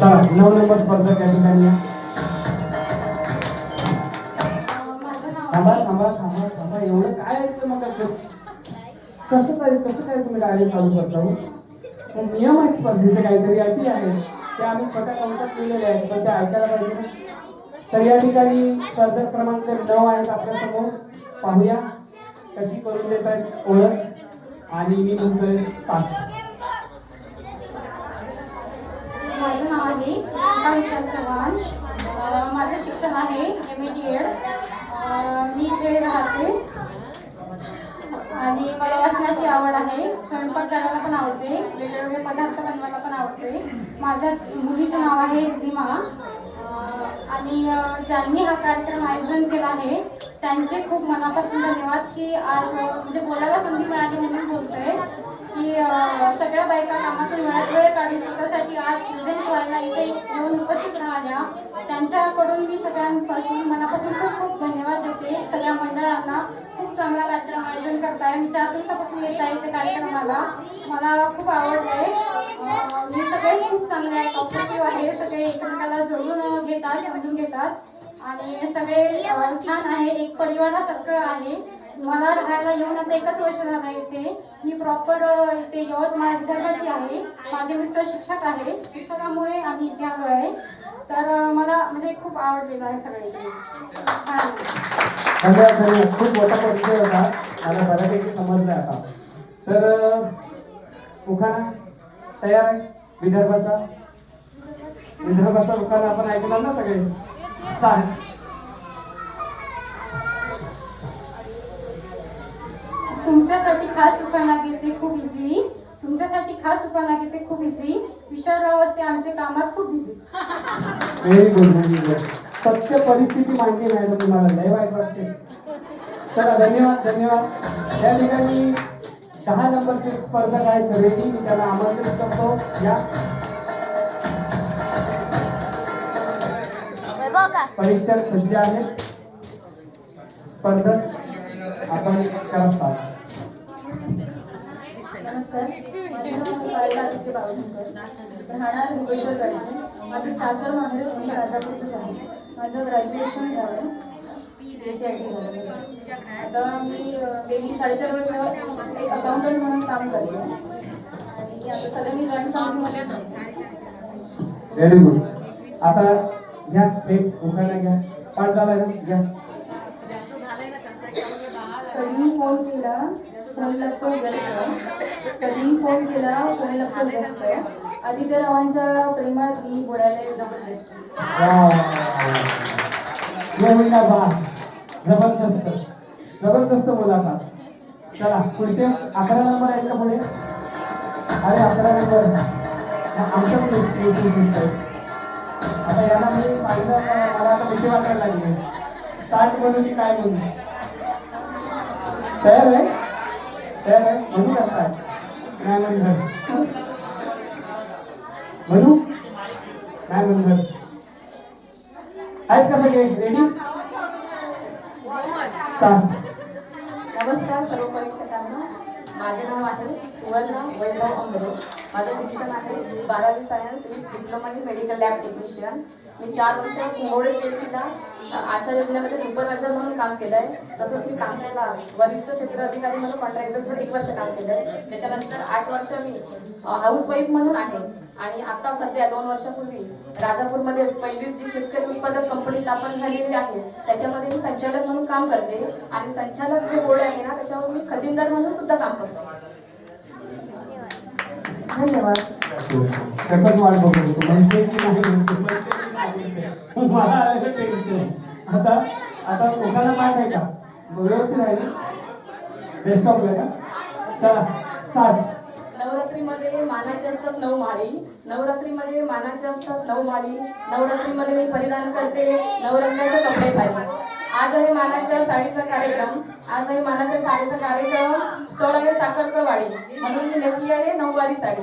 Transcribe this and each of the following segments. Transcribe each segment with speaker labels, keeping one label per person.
Speaker 1: चला नऊ नंबर स्पर्धक या ठिकाणी थांबा थांबा थांबा थांबा एवढं काय ऐकतं मग कसं काय कसं काय तुम्ही गाडी चालू करता हो? नियम आहेत स्पर्धेचे काहीतरी अटी आहे. ते आम्ही छोट्या कंसात लिहिलेले आहेत पण ते ऐकायला पाहिजे तर या ठिकाणी स्पर्धक क्रमांक नऊ आहेत आपल्यासमोर. पाहूया कशी करून देत आहेत ओळख. आणि मी म्हणतोय पाच.
Speaker 2: माझं नाव आहे विशाल चव्हाण. माझं शिक्षण आहे एम ए टी एड मी इथे राहते. आणि मला वाचनाची आवड आहे. स्वयंपाक करायला पण आवडते. वेगवेगळे पदार्थ बनवायला पण आवडते. माझ्या मुलीचं नाव आहे रिमा. आणि ज्यांनी हा कार्यक्रम आयोजन केला आहे त्यांचे खूप मनापासून धन्यवाद की आज म्हणजे बोलायला संधी मिळाली म्हणून बोलतोय. की सगळ्या बायका कामातून वेळात वेळ काढून स्वतःसाठी आज प्रेझेंट व्हायला इथे येऊन उपस्थित राहिल्या त्यांच्याकडून मी सगळ्यांपासून मनापासून खूप खूप धन्यवाद देते. सगळ्या मंडळांना खूप चांगला कार्यक्रम आयोजन करताय. मी चार दिवसापासून येत आहे त्या कार्यक्रमाला. मला खूप आवडते मी सगळे खूप चांगले आहे. कॉपरेटिव्ह आहे. सगळे एकमेकाला जोडून घेतात समजून घेतात. आणि सगळे छान आहे. एक परिवारासारखं आहे. मला राहायला येऊन आता एकच वर्ष झालं इथे. मी प्रॉपर इथे यवतमाळ विदर्भाची आहे. माझे मिस्टर शिक्षक आहे. शिक्षकामुळे आम्ही इथे आलो आहे. तर मला म्हणजे खूप आवडलेलं आहे सगळे
Speaker 1: खूप मोठा परिचय होता. मला बऱ्यापैकी समजलं आता. तर अं, उखाणा तयार आहे? विदर्भाचा? विदर्भाचा उखाणा आपण ऐकला ना सगळे? चालेल.
Speaker 2: तुमच्यासाठी खास उपाना घेते खूप इझी तुमच्यासाठी खास उपाना घेते खूप इझी विशालराव असते आमच्या कामात खूप easy
Speaker 1: very good very good सत्य परिस्थिती मांडली मॅडम तुम्हाला लय वाईट वाटते. चला धन्यवाद धन्यवाद. या ठिकाणी दहा नंबरचे स्पर्धक आहेत. रेडी मी त्याला आमंत्रित करतो. या. परीक्षा सज्ज आहेत. स्पर्धक आपण करतात.
Speaker 2: नमस्कार. राहणार माझं सासर माहेर दोन्ही राजापूरचंच आहे माझं ग्रॅज्युएशन झालं. आता मी गेली साडेचार वर्ष एक अकाउंटंट म्हणून काम करते. आणि आता जॉईंट फॅमिलीमध्ये
Speaker 1: व्हेरी गुड आता घ्या एक उखाणा घ्या. पाठ झाला घ्या.
Speaker 2: कधी फोन केला. फोन लागतो व्यस्त कधी फोन केला फोन लागतो आदित्य रावांच्या प्रेमात मी बुडायला जबरदस्त.
Speaker 1: जबरदस्त जबरदस्त मुलाखा चला पुढचे अकरा नंबर आहेत का पुढे? अरे अकरा नंबर. आमच्या पण आता याला मी सांगितलं मला आता भीती वाटायला लागली. स्टार्ट म्हणून की काय म्हणून तयार आहे? म्हणू का स्टार्ट नाही म्हणून म्हणू? नाही म्हणून आहेत का सगळे? रेडी स्टार्ट
Speaker 2: नमस्कार सर्व परीक्षकांना. माझे नाव आहे सुवर्ण वैभव आंबरे माझं शिक्षण आहे बारावी science with diploma in medical lab technician मी चार वर्ष कुंभोळे केसीला आशा योजनेमध्ये सुपरवायझर म्हणून काम केलं आहे तसंच मी कामण्याला वरिष्ठ क्षेत्र अधिकारी म्हणून कॉन्ट्रॅक्टर्सवर एक वर्ष काम केलं आहे त्याच्यानंतर आठ वर्ष मी हाऊसवाईफ म्हणून आहे. आणि आता सध्या दोन वर्षापूर्वी राजापूरमध्ये पहिली जी शेतकरी उत्पादक कंपनी स्थापन झालेली आहे त्याच्यामध्ये मी संचालक म्हणून काम करते. आणि संचालक जे बोर्ड आहे ना त्याच्यावर मी खजिनदार म्हणून सुद्धा काम करते. धन्यवाद.
Speaker 1: त्याचाच वाट बघू होतो म्हणते की नाही. मला टेन्शन आता आता लोकांना पाठ आहे का? व्यवस्थित आहे का चला स्टार्ट
Speaker 2: नवरात्रीमध्ये मानाचे असतात नऊ माळी. नवरात्रीमध्ये मानाचे असतात नऊ माळी. नवरात्रीमध्ये मी परिधान करते नवरंगाचे कपडे पाहिजे. आज आहे मानाच्या साडीचा कार्यक्रम आज आहे मानाच्या साडीचा कार्यक्रम स्थळ आहे साखरकर वाडी म्हणून मी नेसली आहे नऊवारी साडी.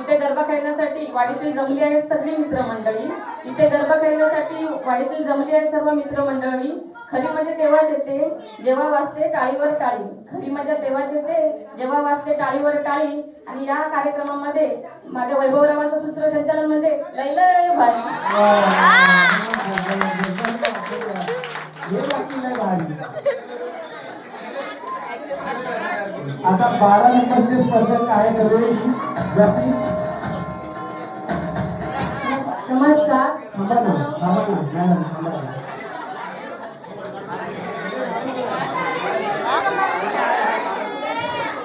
Speaker 2: इथे गरबा खेळण्यासाठी वाडीतील जमली आहेत सगळी मित्रमंडळी. इथे गरबा खेळण्यासाठी वाडीतील जमली आहेत सर्व मित्रमंडळी. खरी मजा तेव्हाच येते जेव्हा वाजते टाळीवर टाळी. खरी मजा तेव्हाच येते जेव्हा वाजते टाळीवर टाळी. आणि या कार्यक्रमामध्ये माझ्या वैभवरावांचं सूत्रसंचालन म्हणजे लय लय भारी.
Speaker 1: आता बारा नंबरचे स्पर्धक आहे दरवेळी जाती.
Speaker 2: नमस्कार.
Speaker 1: थांबा ना थांबा ना. मॅडम थांबा ना.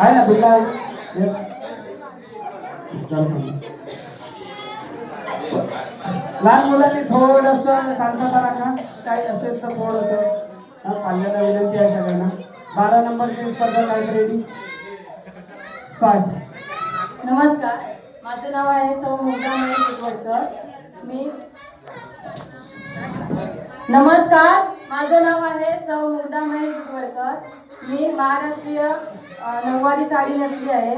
Speaker 1: आहे ना तुला लहान मुलांनी थोडस शांतता राखा काय असेल तर थोडस. पाल्याला विनंती आहे सगळ्यांना. बारा नंबरची स्पर्धा काय रेडी स्टार्ट
Speaker 2: नमस्कार. माझं नाव आहे सौ मुग्धा महेश मी नमस्कार. माझं नाव आहे सौ मुग्धा महेश दुधवडकर मी महाराष्ट्रीय नऊवारी साडी नसली आहे.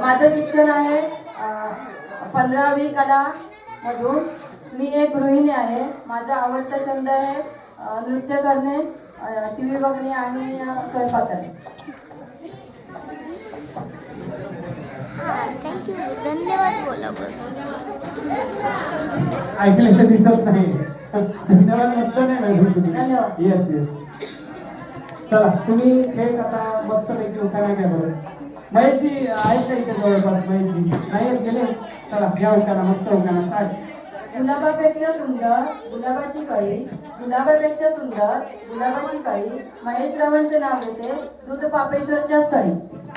Speaker 2: माझं शिक्षण आहे पंधरावी कला मधून. मी एक गृहिणी आहे. माझा आवडता छंद आहे. नृत्य करणे टी व्ही बघणे आणि स्वयंपाक करणे
Speaker 3: बस
Speaker 1: ऐकलेलं दिसत नाही. धन्यवाद म्हटलं नाही
Speaker 2: धन्यवाद.
Speaker 1: येस येस चला तुम्ही खेळ आता मस्त पैकी उखाणा घ्या बरं. महेशजी आहे का इथे जवळपास? महेशजी. नाही आहेत गेले? चला घ्या उखाणा मस्त उखाणा स्टार्ट
Speaker 2: गुलाबापेक्षा सुंदर गुलाबाची कळी गुलाबापेक्षा सुंदर गुलाबाची कळी. महेश रावांचे नाव घेते दूध पापेश्वरच्या स्थळी.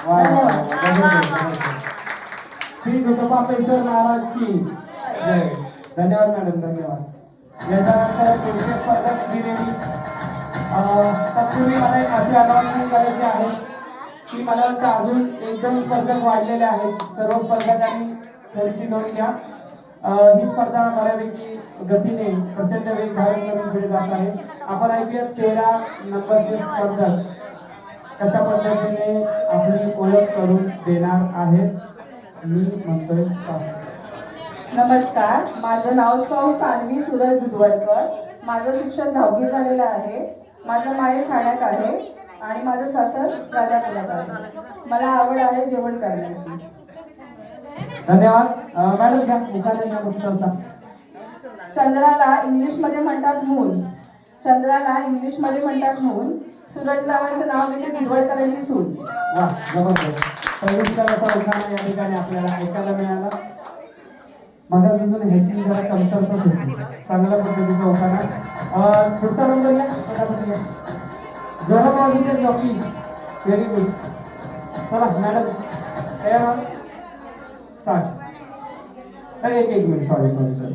Speaker 2: धन्यवाद.
Speaker 1: श्री गोपापेश्वर महाराज की जय. धन्यवाद मॅडम धन्यवाद. याच्यानंतर पुढचे स्पर्धक अं, तत्पूर्वी मला एक अशी अनाउन्समेंट करायची आहे की मला वाटतं अजून एक दोन स्पर्धक वाढलेले आहेत. सर्व स्पर्धकांनी थोडीशी नोंद घ्या. ही स्पर्धा बऱ्यापैकी गतीने प्रचंड वेग धारण करून पुढे जात आहे. आपण ऐकूया तेरा नंबरचे स्पर्धक. कशा पद्धतीने आपली ओळख करून देणार आहेत? मी म्हणतोय
Speaker 4: नमस्कार माझं नाव सौ सानवी सूरज दुधवडकर. माझं शिक्षण दहावी झालेलं आहे. माझं माहेर ठाण्यात आहे आणि माझं सासर राजापुरात आहे. मला आवड आहे जेवण करण्याची.
Speaker 1: धन्यवाद. मॅडम घ्या मुखाने
Speaker 4: चंद्राला इंग्लिशमध्ये म्हणतात मून चंद्राला इंग्लिशमध्ये म्हणतात मून सूरज लावांचं नाव घेते दुधवडकरांची सून.
Speaker 1: वा जबरदस्त. या ठिकाणी आपल्याला ऐकायला मिळाला. माझा अजून ह्याची जरा कमतरताच होती. चांगल्या पद्धतीचा अं, पुढचा नंबर घ्या फटाफट घ्या. जॉकी व्हेरी गुड चला मॅडम. तयार स्टार्ट तर एक एक मिनिट सॉरी सॉरी सॉरी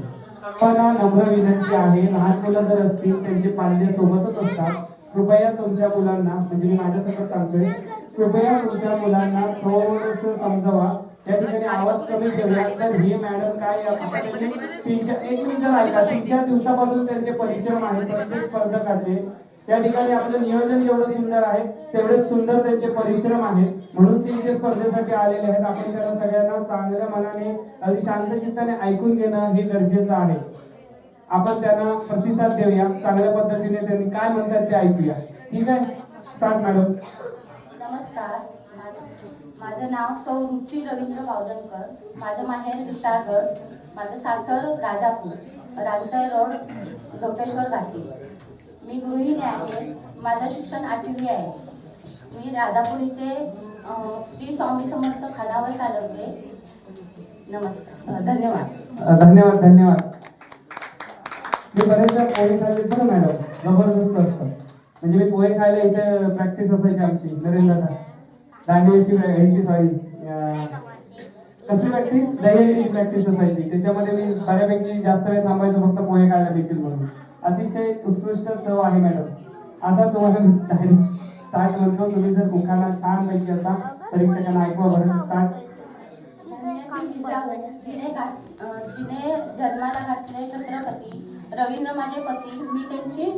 Speaker 1: पण नम्र विनंती आहे. लहान मुलं जर असतील त्यांचे पालजे सोबतच असतात. कृपया तुमच्या मुलांना म्हणजे मी माझ्यासकट सांगतोय कृपया तुमच्या मुलांना थोडस समजावा. या ठिकाणी आवाज कमी ठेवला तर ही मॅडम काय त्यांनी तीनच्या एक मिनिट ऐका तीनच्या दिवसापासून त्यांचे परिश्रम आहेत. प्रत्येक स्पर्धकाचे. या ठिकाणी आपलं नियोजन जेवढं सुंदर आहे तेवढेच सुंदर त्यांचे परिश्रम आहेत. म्हणून ते इथे स्पर्धेसाठी आलेले आहेत. आपण त्याला सगळ्यांना चांगल्या मनाने अगदी शांत चित्ताने ऐकून घेणं हे गरजेचं आहे. आपण त्यांना प्रतिसाद देऊया. चांगल्या पद्धतीने त्यांनी काय म्हणतात ते ऐकूया. ठीक आहे? स्टार्ट मॅडम
Speaker 5: नमस्कार. माझं नाव सौ रुची रवींद्र बावधनकर माझं माहेर विशाळगड. माझं सासर राजापूर. रामसाई रोड गोपेश्वर घाटी. मी गृहिणी आहे माझं शिक्षण आठवी आहे. मी राधापूर इथे श्री स्वामी समर्थ खानावर चालवते. नमस्कार. धन्यवाद.
Speaker 1: धन्यवाद धन्यवाद. मी बरेचदा पोहे खाल्ले बरं मॅडम? जबरदस्त असतं. म्हणजे मी पोहे खायला इथे प्रॅक्टिस असायची आमची नरेंद्र दांडियाची ह्याची सॉरी कसली प्रॅक्टिस दही प्रॅक्टिस असायची. त्याच्यामध्ये मी बऱ्यापैकी जास्त वेळ थांबायचो फक्त पोहे खायला देखील म्हणून. अतिशय उत्कृष्ट चव आहे मॅडम आता तुम्हाला स्टार्ट म्हणतो तुम्ही जर मुखाला छान पैकी असा परीक्षकांना ऐकवा बरं स्टार्ट
Speaker 5: जिने जन्माला घातले छत्रपती रवींद्र माझे पती मी त्यांची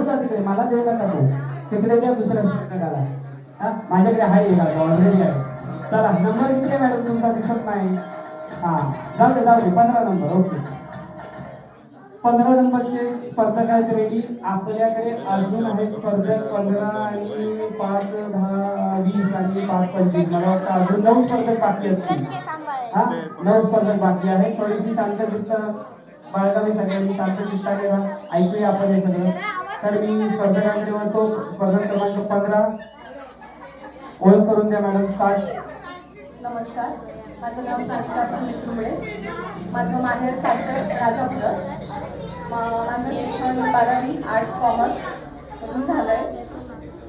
Speaker 1: जा तिकडे मला देऊ नका तो. तिकडे द्या दुसऱ्या हा माझ्याकडे आहे ऑलरेडी चला नंबर किती मॅडम तुमचा दिसत नाही हा जाऊ दे जाऊ दे पंधरा नंबर ओके. पंधरा नंबरचे स्पर्धक आहेत रेडी आपल्याकडे अजून आहे स्पर्धक पंधरा आणि पाच दहा वीस आणि पाच पंचवीस. मला वाटतं अजून नऊ स्पर्धक बाकी असतील हा नऊ स्पर्धक बाकी आहे थोडीशी शांतचित्त बाळगावी सगळ्यांनी शांतचित्ताने. ऐकूया आपण हे सगळं. तर मी स्पर्धकांकडे म्हणतो स्पर्धक क्रमांक पंधरा. ओळख करून द्या मॅडम. स्टार्ट.
Speaker 4: नमस्कार. माझं नाव सारिका सुनील कुंबळे माझं माहेर सासर राजापुर. म- माझं शिक्षण बारावी आर्ट्स कॉमर्स मधून झालं आहे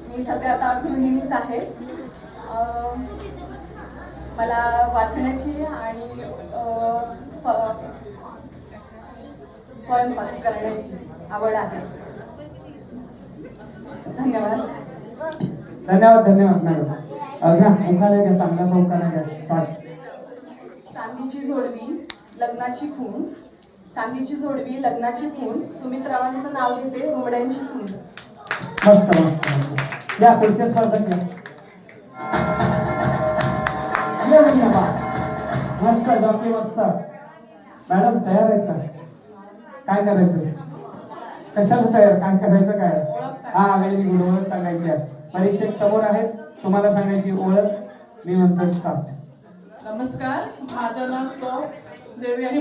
Speaker 4: मी सध्या आता गृहिणीच आहे. मला वाचण्याची आणि स्वयंपाक करण्याची आवड आहे. धन्यवाद.
Speaker 1: धन्यवाद धन्यवाद मॅडम. अं, घ्या उखाणा घ्या चांगला उखाणा घ्या स्टार्ट
Speaker 4: चांदीची जोडवी लग्नाची खून चांदीची जोडवी लग्नाची खून सुमित्रावांचं नाव घेते रुमड्यांची सून.
Speaker 1: मस्त मस्त या पुढचे स्पर्धक घ्या. मस्त जॉकी मस्त. मॅडम तयार आहेत का? काय करायचं? कशाला तयार? काय करायचं काय? हा व्हेरी गुड ओळख सांगायची आहे. परीक्षक समोर आहेत? तुम्हाला सांगायची ओळख मी म्हणतो स्टार्ट
Speaker 6: नमस्कार माझं नाव देवी आणि